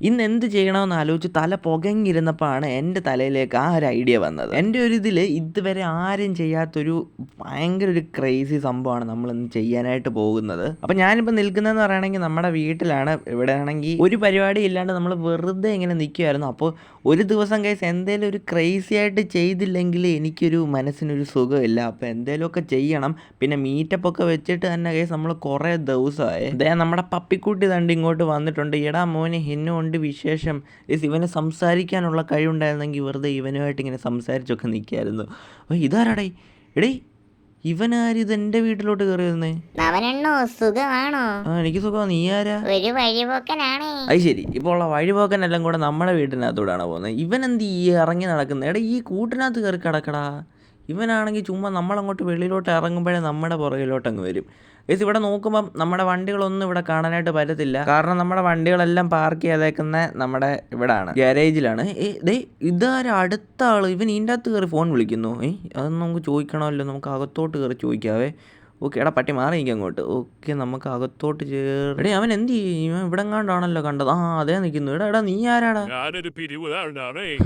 ഇന്ന് എന്ത് ചെയ്യണമെന്ന് ആലോചിച്ച് തല പുകഞ്ഞിരുന്നപ്പോഴാണ് എന്റെ തലയിലേക്ക് ആ ഒരു ഐഡിയ വന്നത്. എന്റെ ഒരു ഇതിൽ ഇതുവരെ ആരും ചെയ്യാത്തൊരു ഭയങ്കര ഒരു ക്രേസി സംഭവമാണ് നമ്മൾ ഇന്ന് ചെയ്യാനായിട്ട് പോകുന്നത്. അപ്പം ഞാനിപ്പോൾ നിൽക്കുന്നതെന്ന് പറയുകയാണെങ്കിൽ നമ്മുടെ വീട്ടിലാണ്. ഇവിടെ ആണെങ്കിൽ ഒരു പരിപാടി ഇല്ലാണ്ട് നമ്മൾ വെറുതെ ഇങ്ങനെ നിൽക്കുമായിരുന്നു അപ്പോൾ ഒരു ദിവസം കേസ് എന്തേലും ഒരു ക്രേസി ആയിട്ട് ചെയ്തില്ലെങ്കിൽ എനിക്കൊരു മനസ്സിനൊരു സുഖമില്ല. അപ്പോൾ എന്തേലുമൊക്കെ ചെയ്യണം. പിന്നെ മീറ്റപ്പ് ഒക്കെ വെച്ചിട്ട് തന്നെ കേസ് നമ്മൾ കുറേ ദിവസമായി. അതായത് നമ്മുടെ പപ്പിക്കുട്ടി തണ്ട് ഇങ്ങോട്ട് വന്നിട്ടുണ്ട്. ഇടാ മോനെ എന്നുകൊണ്ട് വിശേഷം? ഇസ് ഇവന് സംസാരിക്കാനുള്ള കഴിവുണ്ടായിരുന്നെങ്കിൽ വെറുതെ ഇവനുമായിട്ട് ഇങ്ങനെ സംസാരിച്ചൊക്കെ നിൽക്കായിരുന്നു അപ്പോൾ ഇതാരാടേ? എടേ ഇവനാര് ഇത് എന്റെ വീട്ടിലോട്ട് കയറി വരുന്നേ അവനെണ്ണോ? സുഖമാണോ? ആ എനിക്ക് സുഖമാണ് നീ ആരാ? ഒരു വഴിപോക്കനാണേ. അത് ശരി. ഇപ്പോൾ ഉള്ള വഴിപോക്കനെല്ലാം കൂടെ നമ്മുടെ വീട്ടിനകത്തൂടാണ് പോകുന്നത്. ഇവൻ എന്ത് ഈ ഇറങ്ങി നടക്കുന്നത് എടാ ഈ കൂട്ടിനകത്ത് കയറി കിടക്കടാ. ഇവനാണെങ്കിൽ ചുമ്മാ നമ്മളങ്ങോട്ട് വെളിയിലോട്ട് ഇറങ്ങുമ്പോഴേ നമ്മുടെ പുറകിലോട്ട് അങ്ങ് വരും. ഗൈസ് ഇവിടെ നോക്കുമ്പം നമ്മുടെ വണ്ടികളൊന്നും ഇവിടെ കാണാനായിട്ട് പറ്റത്തില്ല. കാരണം നമ്മുടെ വണ്ടികളെല്ലാം പാർക്ക് ചെയ്തേക്കുന്ന നമ്മുടെ ഇവിടാണ്. ഗാരേജിലാണ് ഇതാര അടുത്ത ആൾ? ഇവൻ ഇതിന്റെ അകത്ത് കയറി ഫോൺ വിളിക്കുന്നു. ഏ അതൊന്നും നമുക്ക് ചോദിക്കണമല്ലോ. നമുക്ക് അകത്തോട്ട് കയറി ചോദിക്കാവേ. ഓക്കെ എടാ പട്ടി മാറി എനിക്ക് അങ്ങോട്ട്. ഓക്കെ നമുക്ക് അകത്തോട്ട് ചേർടേ അവൻ എന്ത് ചെയ്യും? ഇവൻ ഇവിടെ എങ്ങാണ്ടാണല്ലോ കണ്ടത്. ആ അതേ നിൽക്കുന്നു എടാ എടാ നീ ആരാടാ?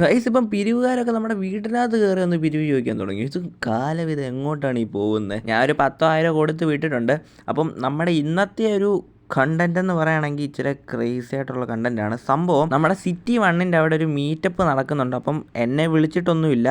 ഗൈസ് ഇപ്പം പിരിവുകാരൊക്കെ നമ്മുടെ വീട്ടിനകത്ത് കയറി ഒന്ന് പിരിവ് ചോദിക്കാൻ തുടങ്ങി. ഇത് കാലം ഇത് എങ്ങോട്ടാണ് ഈ പോകുന്നത് ഞാൻ ഒരു പത്തോ ആയിരം കൊടുത്ത് വിട്ടിട്ടുണ്ട്. അപ്പം നമ്മുടെ ഇന്നത്തെ ഒരു കണ്ടന്റ് എന്ന് പറയുകയാണെങ്കിൽ ഇച്ചിരി ക്രേസി ആയിട്ടുള്ള കണ്ടന്റ് ആണ്. സംഭവം നമ്മുടെ സിറ്റി വണ്ണിന്റെ അവിടെ ഒരു മീറ്റപ്പ് നടക്കുന്നുണ്ട്. അപ്പം എന്നെ വിളിച്ചിട്ടൊന്നുമില്ല.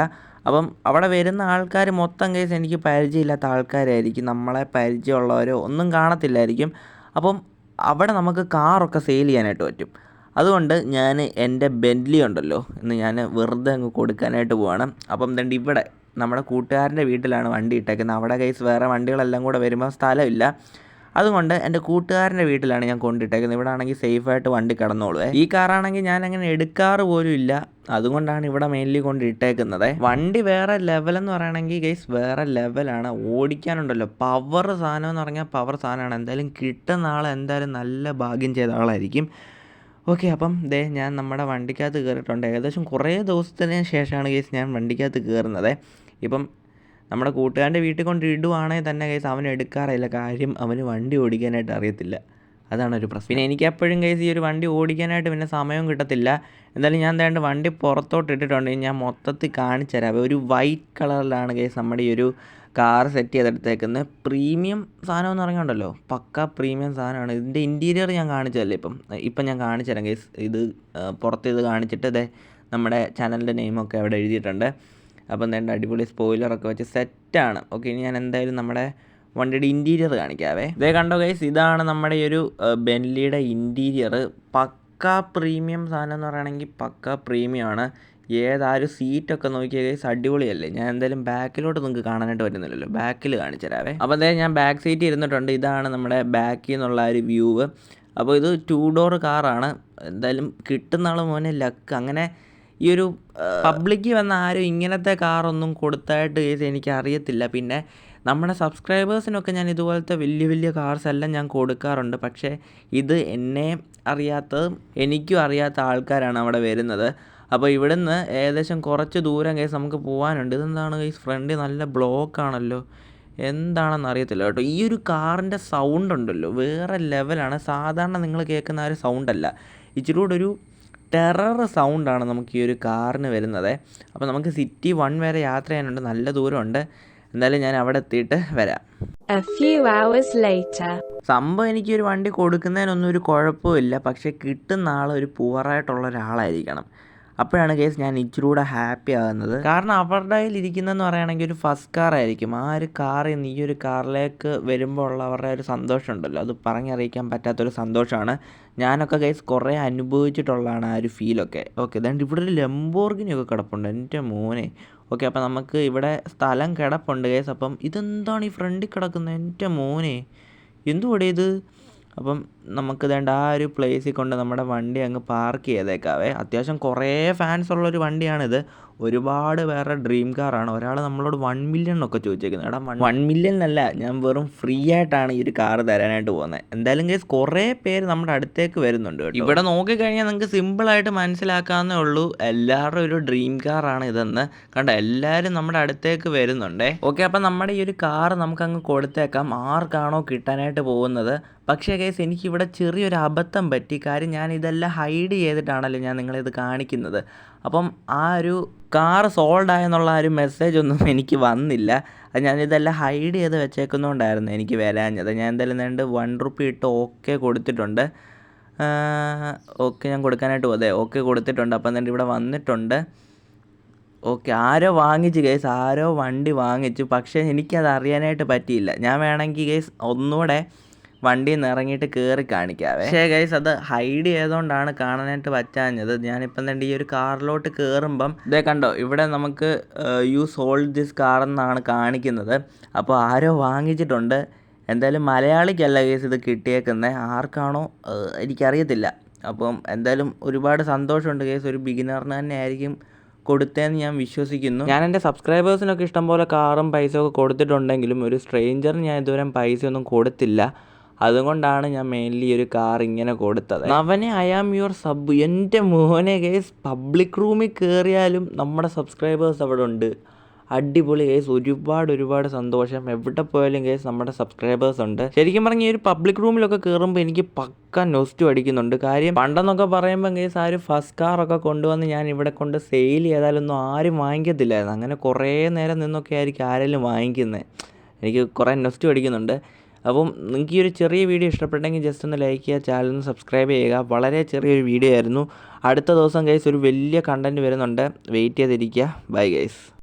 അപ്പം അവിടെ വരുന്ന ആൾക്കാർ മൊത്തം കേസ് എനിക്ക് പരിചയമില്ലാത്ത ആൾക്കാരായിരിക്കും. നമ്മളെ പരിചയമുള്ളവരോ ഒന്നും കാണത്തില്ലായിരിക്കും. അപ്പം അവിടെ നമുക്ക് കാറൊക്കെ സെയിൽ ചെയ്യാനായിട്ട് പറ്റും. അതുകൊണ്ട് ഞാൻ എന്റെ ബെൻലി ഉണ്ടല്ലോ എന്ന് ഞാൻ വെറുതെ അങ്ങ് കൊടുക്കാനായിട്ട് പോവാണ്. അപ്പം ദണ്ട് ഇവിടെ നമ്മുടെ കൂട്ടുകാരന്റെ വീട്ടിലാണ് വണ്ടി ഇട്ടേക്കുന്നത്. അവിടെ കേസ് വേറെ വണ്ടികളെല്ലാം കൂടെ വരുമ്പോൾ സ്ഥലമില്ല. അതുകൊണ്ട് എന്റെ കൂട്ടുകാരന്റെ വീട്ടിലാണ് ഞാൻ കൊണ്ടിട്ടേക്കുന്നത്. ഇവിടെ ആണെങ്കിൽ സേഫായിട്ട് വണ്ടി കിടന്നോളൂ ഈ കാറാണെങ്കിൽ ഞാൻ അങ്ങനെ എടുക്കാറ് പോലും ഇല്ല. അതുകൊണ്ടാണ് ഇവിടെ മെയിൻലി കൊണ്ടിട്ടേക്കുന്നത്. വണ്ടി വേറെ ലെവൽ എന്ന് പറയുകയാണെങ്കിൽ ഗൈസ് വേറെ ലെവലാണ് ഓടിക്കാനുണ്ടല്ലോ. പവർ സാധനം എന്ന് പറഞ്ഞാൽ പവർ സാധനമാണ്. എന്തായാലും കിട്ടുന്ന ആൾ എന്തായാലും നല്ല ഭാഗ്യം ചെയ്ത ആളായിരിക്കും. ഓക്കെ അപ്പം ദേ ഞാൻ നമ്മുടെ വണ്ടിക്കകത്ത് കയറിയിട്ടുണ്ട്. ഏകദേശം കുറേ ദിവസത്തിന് ശേഷമാണ് കേസ് ഞാൻ വണ്ടിക്കകത്ത് കയറുന്നത്. ഇപ്പം നമ്മുടെ കൂട്ടുകാരന്റെ വീട്ടിൽ കൊണ്ട് ഇടുവാണെങ്കിൽ തന്നെ കേസ് അവൻ എടുക്കാറില്ല കാര്യം അവന് വണ്ടി ഓടിക്കാനായിട്ട് അറിയത്തില്ല. അതാണ് ഒരു പ്രശ്നം. പിന്നെ എനിക്ക് എപ്പോഴും കേസ് ഈ ഒരു വണ്ടി ഓടിക്കാനായിട്ട് പിന്നെ സമയവും കിട്ടത്തില്ല. എന്തായാലും ഞാൻ എന്താണ്ട് വണ്ടി പുറത്തോട്ട് ഇട്ടിട്ടുണ്ട്. ഞാൻ മൊത്തത്തിൽ കാണിച്ചു തരാം. ഒരു വൈറ്റ് കളറിലാണ് കേസ് നമ്മുടെ ഈ ഒരു കാർ സെറ്റ് ചെയ്തെടുത്തേക്കുന്നത്. പ്രീമിയം സാധനം എന്ന് പറഞ്ഞുണ്ടല്ലോ പക്ക പ്രീമിയം സാധനമാണ്. ഇതിന്റെ ഇന്റീരിയർ ഞാൻ കാണിച്ചതല്ലേ ഇപ്പം? ഇപ്പം ഞാൻ കാണിച്ചു തരാം കേസ് ഇത് പുറത്ത് ഇത് കാണിച്ചിട്ട് അതെ നമ്മുടെ ചാനലിന്റെ നെയിമൊക്കെ അവിടെ എഴുതിയിട്ടുണ്ട്. അപ്പം എന്താ അടിപൊളി സ്പോയിലറൊക്കെ വെച്ച് സെറ്റാണ് ഓക്കെ ഇനി ഞാൻ എന്തായാലും നമ്മുടെ വണ്ടിയുടെ ഇന്റീരിയർ കാണിക്കാവേ. ഇതേ കണ്ടോ ഗൈസ് ഇതാണ് നമ്മുടെ ഈ ഒരു ബെൻലിയുടെ ഇന്റീരിയർ പക്ക പ്രീമിയം സാധനം എന്ന് പറയുകയാണെങ്കിൽ പക്ക പ്രീമിയം ആണ്. ഏതാരും സീറ്റൊക്കെ നോക്കിയ ഗൈസ് അടിപൊളിയല്ലേ? ഞാൻ എന്തായാലും ബാക്കിലോട്ട് നിങ്ങൾക്ക് കാണാനായിട്ട് പറ്റുന്നില്ലല്ലോ. ബാക്കിൽ കാണിച്ചരാവേ അപ്പോൾ അതായത് ഞാൻ ബാക്ക് സീറ്റ് ഇരുന്നിട്ടുണ്ട്. ഇതാണ് നമ്മുടെ ബാക്കിൽ നിന്നുള്ള ഒരു വ്യൂവ് അപ്പോൾ ഇത് ടു ഡോർ കാറാണ് എന്തായാലും കിട്ടുന്ന ആൾ മോനെ ലക്ക് അങ്ങനെ ഈ ഒരു പബ്ലിക്ക് വന്ന ആരും ഇങ്ങനത്തെ കാറൊന്നും കൊടുത്തായിട്ട് എനിക്ക് അറിയത്തില്ല പിന്നെ നമ്മുടെ സബ്സ്ക്രൈബേഴ്സിനൊക്കെ ഞാൻ ഇതുപോലത്തെ വലിയ വലിയ കാർസ് എല്ലാം ഞാൻ കൊടുക്കാറുണ്ട്. പക്ഷേ ഇത് എന്നെ അറിയാത്തതും എനിക്കും അറിയാത്ത ആൾക്കാരാണ് അവിടെ വരുന്നത്. അപ്പോൾ ഇവിടുന്ന് ഏകദേശം കുറച്ച് ദൂരം കേസ് നമുക്ക് പോകാനുണ്ട് ഇതെന്താണ് കേസ് ഫ്രണ്ട് നല്ല ബ്ലോക്ക് ആണല്ലോ. എന്താണെന്ന് അറിയത്തില്ല കേട്ടോ. ഈ ഒരു കാറിന്റെ സൗണ്ട് ഉണ്ടല്ലോ. വേറെ ലെവലാണ് സാധാരണ നിങ്ങൾ കേൾക്കുന്ന ആ ഒരു സൗണ്ടല്ല ഇച്ചിരി കൂടെ ഒരു ടെറർ സൗണ്ടാണ് നമുക്ക് ഈ ഒരു കാറിന് വരുന്നത്. അപ്പോൾ നമുക്ക് സിറ്റി വൺ വരെ യാത്ര ചെയ്യാനുണ്ട്. നല്ല ദൂരമുണ്ട്. എന്തായാലും ഞാൻ അവിടെ എത്തിയിട്ട് വരാം. A few hours later. സംഭവം എനിക്ക് ഒരു വണ്ടി കൊടുക്കുന്നതിനൊന്നും ഒരു കുഴപ്പമില്ല. പക്ഷേ കിട്ടുന്ന ആൾ ഒരു പൂവറായിട്ടുള്ള ഒരാളായിരിക്കണം. അപ്പോഴാണ് കേസ് ഞാൻ ഇച്ചിരി കൂടെ ഹാപ്പി ആകുന്നത്. കാരണം അവരുടെ കയ്യിൽ ഇരിക്കുന്നതെന്ന് പറയുകയാണെങ്കിൽ ഒരു ഫസ്റ്റ് കാർ ആയിരിക്കും. ആ ഒരു കാറിൽ നിന്ന് ഈ ഒരു കാറിലേക്ക് വരുമ്പോൾ ഉള്ള അവരുടെ ഒരു സന്തോഷമുണ്ടല്ലോ അത് പറഞ്ഞറിയിക്കാൻ പറ്റാത്തൊരു സന്തോഷമാണ്. ഞാനൊക്കെ കേസ് കുറേ അനുഭവിച്ചിട്ടുള്ളതാണ് ആ ഒരു ഫീലൊക്കെ ഓക്കെ ദാണ്ട് ഇവിടെ ഒരു ലംബോർഗിനിയൊക്കെ കിടപ്പുണ്ട്. എന്റെ മോനെ. ഓക്കെ അപ്പം നമുക്ക് ഇവിടെ സ്ഥലം കിടപ്പുണ്ട് കേസ് അപ്പം ഇതെന്താണ് ഈ ഫ്രണ്ടിൽ കിടക്കുന്നത്? എന്റെ മോനെ. എന്തുകൂടെ ഇത്? അപ്പം നമുക്ക് വേണ്ട ആ ഒരു പ്ലേസിൽ കൊണ്ട് നമ്മുടെ വണ്ടി അങ്ങ് പാർക്ക് ചെയ്തേക്കാവേ. അത്യാവശ്യം കുറേ ഫാൻസ് ഉള്ളൊരു വണ്ടിയാണിത്. ഒരുപാട് പേരുടെ ഡ്രീം കാറാണ് ഒരാൾ നമ്മളോട് വൺ മില്യൺ എന്നൊക്കെ ചോദിച്ചേക്കുന്നത് എടാ വൺ മില്യൺ അല്ല ഞാൻ വെറും ഫ്രീ ആയിട്ടാണ് ഈ ഒരു കാർ തരാനായിട്ട് പോകുന്നത് എന്തായാലും കേസ് കുറേ പേര് നമ്മുടെ അടുത്തേക്ക് വരുന്നുണ്ട് കേട്ടോ. ഇവിടെ നോക്കിക്കഴിഞ്ഞാൽ നിങ്ങൾക്ക് സിമ്പിളായിട്ട് മനസ്സിലാക്കാവുന്നേ ഉള്ളൂ. എല്ലാവരുടെ ഒരു ഡ്രീം കാറാണ് ഇതെന്ന്. കണ്ട എല്ലാവരും നമ്മുടെ അടുത്തേക്ക് വരുന്നുണ്ടേ. ഓക്കെ അപ്പം നമ്മുടെ ഈ ഒരു കാർ നമുക്ക് അങ്ങ് കൊടുത്തേക്കാം. ആർക്കാണോ കിട്ടാനായിട്ട് പോകുന്നത്. പക്ഷേ കേസ് എനിക്കിവിടെ ചെറിയൊരു അബദ്ധം പറ്റി. കാര്യം ഞാൻ ഇതെല്ലാം ഹൈഡ് ചെയ്തിട്ടാണല്ലോ ഞാൻ നിങ്ങളിത് കാണിക്കുന്നത്. അപ്പം ആ ഒരു കാർ സോൾഡ് ആയെന്നുള്ള ആ ഒരു മെസ്സേജ് ഒന്നും എനിക്ക് വന്നില്ല. അത് ഞാനിതെല്ലാം ഹൈഡ് ചെയ്ത് വെച്ചേക്കുന്നതുകൊണ്ടായിരുന്നു എനിക്ക് വരാഞ്ഞത്. ഞാൻ എന്തായാലും രണ്ട് വൺ റുപ്പി ഇട്ട് ഓക്കെ കൊടുത്തിട്ടുണ്ട്. ഓക്കെ ഞാൻ കൊടുക്കാനായിട്ട് അതെ ഓക്കെ കൊടുത്തിട്ടുണ്ട്. അപ്പം എന്നിട്ട് ഇവിടെ വന്നിട്ടുണ്ട്. ഓക്കെ ആരോ വാങ്ങിച്ചു കേസ് ആരോ വണ്ടി വാങ്ങിച്ചു. പക്ഷേ എനിക്കത് അറിയാനായിട്ട് പറ്റിയില്ല. ഞാൻ വേണമെങ്കിൽ കേസ് ഒന്നുകൂടെ വണ്ടിയിൽ നിന്ന് ഇറങ്ങിയിട്ട് കയറി കാണിക്കാവേ. പക്ഷേ ഗൈസ് അത് ഹൈഡ് ചെയ്തുകൊണ്ടാണ് കാണാനായിട്ട് പറ്റാഞ്ഞത്. ഞാനിപ്പം തന്നെ ഈ ഒരു കാറിലോട്ട് കയറുമ്പം ഇതേ കണ്ടോ ഇവിടെ നമുക്ക് യു സോൾഡ് ദിസ് കാർ എന്നാണ് കാണിക്കുന്നത്. അപ്പോൾ ആരോ വാങ്ങിച്ചിട്ടുണ്ട്. എന്തായാലും മലയാളിക്കല്ല കേസ് ഇത് കിട്ടിയേക്കുന്നത് ആർക്കാണോ എനിക്കറിയത്തില്ല. അപ്പം എന്തായാലും ഒരുപാട് സന്തോഷമുണ്ട് കേസ് ഒരു ബിഗിനറിന് തന്നെ ആയിരിക്കും കൊടുത്തേന്ന് ഞാൻ വിശ്വസിക്കുന്നു. ഞാൻ എന്റെ സബ്സ്ക്രൈബേഴ്സിനൊക്കെ ഇഷ്ടംപോലെ കാറും പൈസയൊക്കെ ഒക്കെ കൊടുത്തിട്ടുണ്ടെങ്കിലും ഒരു സ്ട്രേഞ്ചറിന് ഞാൻ ഇതുവരെ പൈസയൊന്നും കൊടുത്തില്ല. അതുകൊണ്ടാണ് ഞാൻ മെയിൻലി ഒരു കാർ ഇങ്ങനെ കൊടുത്തത്. അവനെ ഐ ആം യുവർ സബ് എന്റെ മോനെ കേസ് പബ്ലിക് റൂമിൽ കയറിയാലും നമ്മുടെ സബ്സ്ക്രൈബേഴ്സ് അവിടെ ഉണ്ട്. അടിപൊളി കേസ് ഒരുപാട് ഒരുപാട് സന്തോഷം. എവിടെ പോയാലും കേസ് നമ്മുടെ സബ്സ്ക്രൈബേഴ്സ് ഉണ്ട്. ശരിക്കും പറഞ്ഞ ഈ ഒരു പബ്ലിക് റൂമിലൊക്കെ കയറുമ്പോൾ എനിക്ക് പക്ക നൊസ്റ്റു അടിക്കുന്നുണ്ട്. കാര്യം പണ്ടെന്നൊക്കെ പറയുമ്പോൾ കേസ് ആ ഒരു ഫസ്റ്റ് കാറൊക്കെ കൊണ്ടുവന്ന് ഞാൻ ഇവിടെ കൊണ്ട് സെയിൽ ചെയ്താലൊന്നും ആരും വാങ്ങിക്കത്തില്ലായിരുന്നു. അങ്ങനെ കുറേ നേരം നിന്നൊക്കെ ആയിരിക്കും ആരെങ്കിലും വാങ്ങിക്കുന്നത് എനിക്ക് കുറേ നൊസ്റ്റു അടിക്കുന്നുണ്ട്. അപ്പം നിങ്ങൾക്ക് ഈ ഒരു ചെറിയ വീഡിയോ ഇഷ്ടപ്പെട്ടെങ്കിൽ ജസ്റ്റ് ഒന്ന് ലൈക്ക് ചെയ്യുക ചാനൽ ഒന്ന് സബ്സ്ക്രൈബ് ചെയ്യുക. വളരെ ചെറിയൊരു വീഡിയോ ആയിരുന്നു. അടുത്ത ദിവസം ഗൈസ് ഒരു വലിയ കണ്ടന്റ് വരുന്നുണ്ട്. വെയിറ്റ് ചെയ്തിരിക്കുക. Bye guys